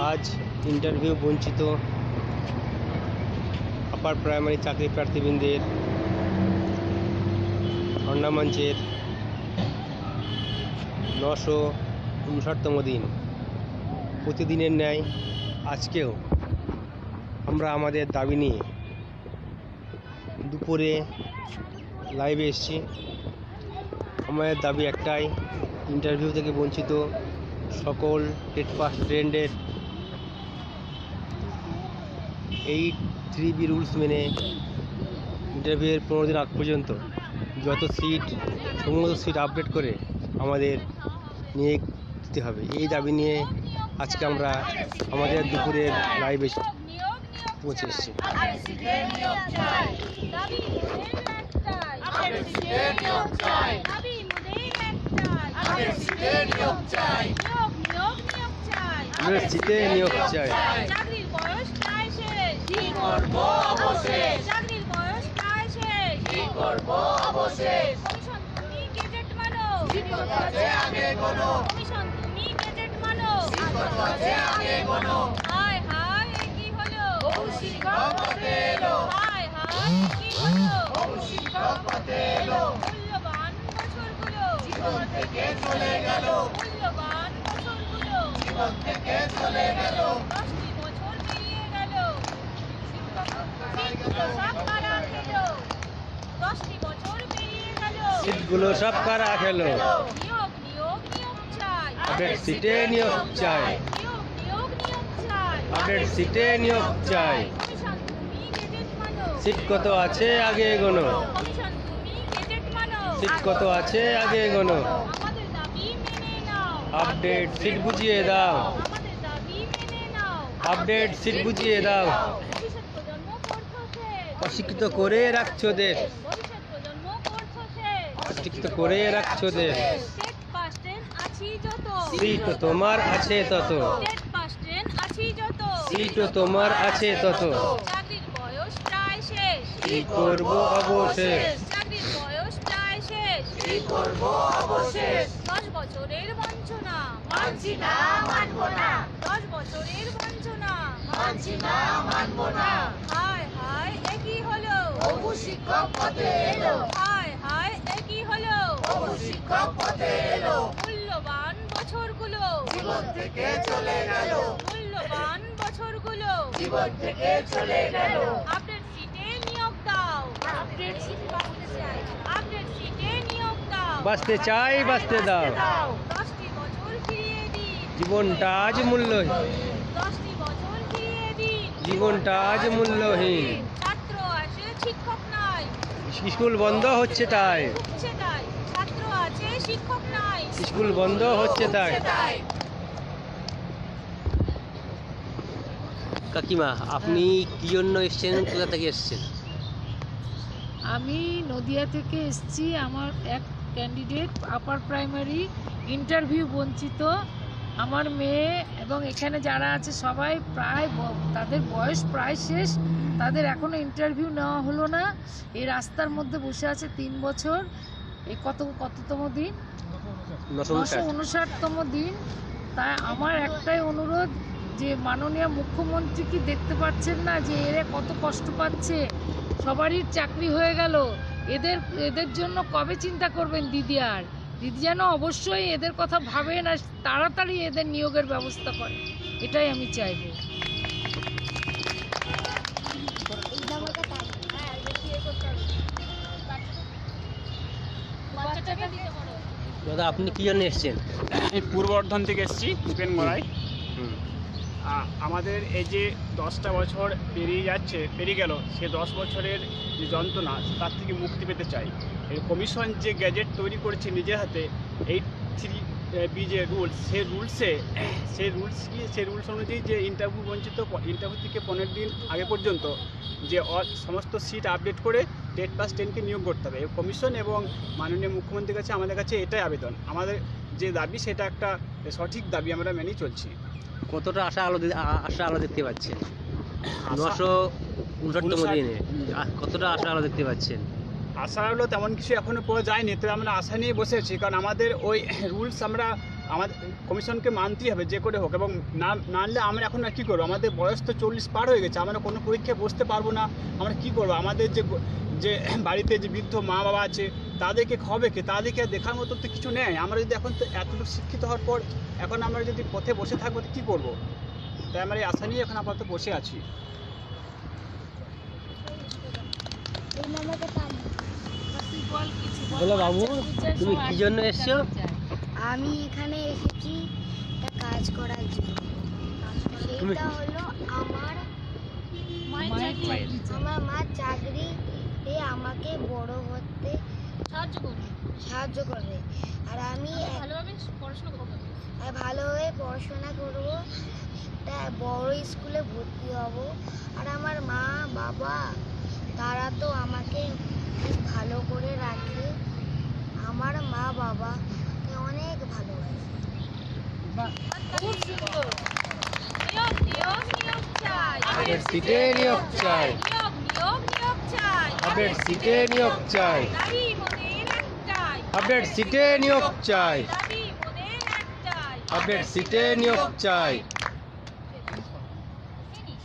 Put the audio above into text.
আজ ইন্টারভিউ বঞ্চিত upper primary চাকরি প্রার্থীবৃন্দের ধর্ণা মঞ্চের নশো উনষাটতম দিন। প্রতিদিনের ন্যায় আজকেও আমরা আমাদের দাবি নিয়ে দুপুরে লাইভে এসেছি। আমাদের দাবি একটাই ইন্টারভিউ থেকে বঞ্চিত সকল টেট পাস স্টুডেন্টের এই থ্রি বি রুলস মেনে ইন্টারভিউয়ের পনেরো দিন আগ পর্যন্ত যত সিট সমস্ত সিট আপডেট করে আমাদের নিয়ে দিতে হবে। এই দাবি নিয়ে আজকে আমরা আমাদের দুপুরের লাইভে পৌঁছে এসেছি। ইউনিভার্সিটিতে নিয়োগ চাই চাকরির বয়স প্রায় শেষ কি করব অবশেষ। চাকরির বয়স প্রায় শেষ। কি করব অবশেষ? কমিশন তুমি গেজেট মানো। শিক্ষক আছে আগে কোনো? কমিশন তুমি গেজেট মানো। শিক্ষক আছে আগে কোনো? হায় হায় কি হলো? বহু শিক্ষক পদে এলো। হায় হায় কি হলো? বহু শিক্ষক পদে এলো। মূল্যবান বছরগুলো জীবন থেকে চলে গেল। মূল্যবান বছরগুলো জীবন থেকে চলে গেল দশটি বছর পেরিয়ে গেল শিক্ষক সিটগুলো সব কারা খেলো দশটি বছর পেরিয়ে গেল সিটগুলো সব কারা খেলো? আপডেট সিটে নিয়োগ চাই। আপডেট সিটে নিয়োগ চাই। সিট কত আছে আগে এগোনো? সিট কত আছে আগে এগোনো? আপডেট সিট বুঝিয়ে দাও। আপডেট সিট বুঝিয়ে দাও। অশিক্ষিত করে রাখছো দেশ অশিক্ষিত করে রাখছো দেশ সিট তোমার আছে তত। সিটও তোমার আছে তত। কি করব অবশেষ? কি করব দশ বছরের বঞ্চনা। মানছি না মানব না। দশ বছরের বঞ্চনা। মানছি না মানব না। হায় হায় এ কি হলো? বহু শিক্ষক পদে এলো। হায় কি হলো? শিক্ষক পদে এলো। মূল্যবান বছরগুলো। জীবন থেকে চলে গেল। মূল্যবান বছরগুলো। জীবন থেকে চলে গেল। আপডেট সিটে নিয়োগ দাও। আপডেট সিটে বাঁচতে চাই। আপডেট সিটে নিয়োগ দাও। বাঁচতে চাই বাঁচতে দাও। দশটি বছর ফিরিয়ে দিন। জীবনটা আজ মূল্যহীন। দশটি বছর ফিরিয়ে দিন। জীবনটা আজ মূল্যহীন ছাত্র আসে শিক্ষক নাই স্কুল বন্ধ হচ্ছে তাই। ছাত্র আছে শিক্ষক নাই। স্কুল বন্ধ হচ্ছে তাই। তাই। কাকিমা আপনি কি জন্য এসছেন? কোথা থেকে এসছেন? আমি নদিয়া থেকে এসেছি। আমার এক ক্যান্ডিডেট আপার প্রাইমারি ইন্টারভিউ বঞ্চিত। আমার মেয়ে এবং এখানে যারা আছে সবাই প্রায় তাদের বয়স প্রায় শেষ। তাদের এখনও ইন্টারভিউ নেওয়া হলো না। এই রাস্তার মধ্যে বসে আছে তিন বছর। এই কত কততম দিন? নশো উনষাটতম দিন। তাই আমার একটাই অনুরোধ যে মাননীয় মুখ্যমন্ত্রী কি দেখতে পাচ্ছেন না যে এরা কত কষ্ট পাচ্ছে? সবারই চাকরি হয়ে গেল। এদের এদের জন্য কবে চিন্তা করবেন দিদি আর? দিদি যেন অবশ্যই এদের কথা ভাবেন আর তাড়াতাড়ি এদের নিয়োগের ব্যবস্থা করে। এটাই আমি চাইব। দাদা আপনি কি জন্য এসছেন? আমি পূর্ব বর্ধমান থেকে এসেছি দীপেন গড়াই হুম। আমাদের এই যে দশটা বছর পেরিয়ে যাচ্ছে, পেরিয়ে গেল, সে দশ বছরের যে যন্ত্রণা, তার থেকে মুক্তি পেতে চাই। এই কমিশন যে গ্যাজেট তৈরি করেছে নিজের হাতে এইট থ্রি বি যে রুলস সে রুলসে সেই রুলস কি সেই রুলস অনুযায়ী যে ইন্টারভিউ বঞ্চিত ইন্টারভিউ থেকে পনেরো দিন আগে পর্যন্ত যে সমস্ত সিট আপডেট করে টেট পাস টেনকে নিয়োগ করতে হবে। কমিশন এবং মাননীয় মুখ্যমন্ত্রীর কাছে আমাদের কাছে এটাই আবেদন। আমাদের যে দাবি, সেটা একটা সঠিক দাবি আমরা মেনেই চলছি। কতটা আশা আলো আশা আলো দেখতে পাচ্ছেন? নশো উনষাটতম দিনে। কতটা আশা আলো দেখতে পাচ্ছেন? আশা হলো তেমন কিছু এখনও পাওয়া যায়নি তবে আমরা আশা নিয়ে বসে আছি কারণ আমাদের ওই রুলস আমরা আমাদের কমিশনকে মানতেই হবে যে করে হোক এবং না মানলে আমরা এখন আর কী করব? আমাদের বয়স তো চল্লিশ পার হয়ে গেছে আমরা কোনো পরীক্ষায় বসতে পারব না আমরা কী করব? আমাদের যে যে বাড়িতে যে বৃদ্ধ মা বাবা আছে তাদেরকে খাবে কে? তাদেরকে আর দেখার মতো তো কিছু নেই। আমরা যদি এখন তো এতটুকু শিক্ষিত হওয়ার পর এখন আমরা যদি পথে বসে থাকব তো কী করব? তাই আমরা এই আশা নিয়ে এখন আপাতত বসে আছি। বল বাবু, তুমি কি জন্য এসছো? আমি এখানে এসেছি একটা কাজ করার জন্য। তুমি- সেটা হলো আমার। আমার মা চাকরি এ আমাকে বড় হতে সাহায্য করুন সাহায্য করবে। আর আমি ভালোভাবে পড়াশোনা করব। আর ভালোভাবে পড়াশোনা করব। একটা বড় স্কুলে ভর্তি হব। আর আমার মা বাবা তারা তো আমাকে খুব ভালো করে রাখে। আমার মা বাবা অনেক ভালোবাসে। খুব সুন্দর। নিয়োগ নিয়োগ নিয়োগ চাই। আপডেট সিটে নিয়োগ চাই নিয়োগ নিয়োগ নিয়োগ চাই আপডেট সিটে নিয়োগ চাই। আপডেট সিটে নিয়োগ চাই। আপডেট সিটে নিয়োগ চাই।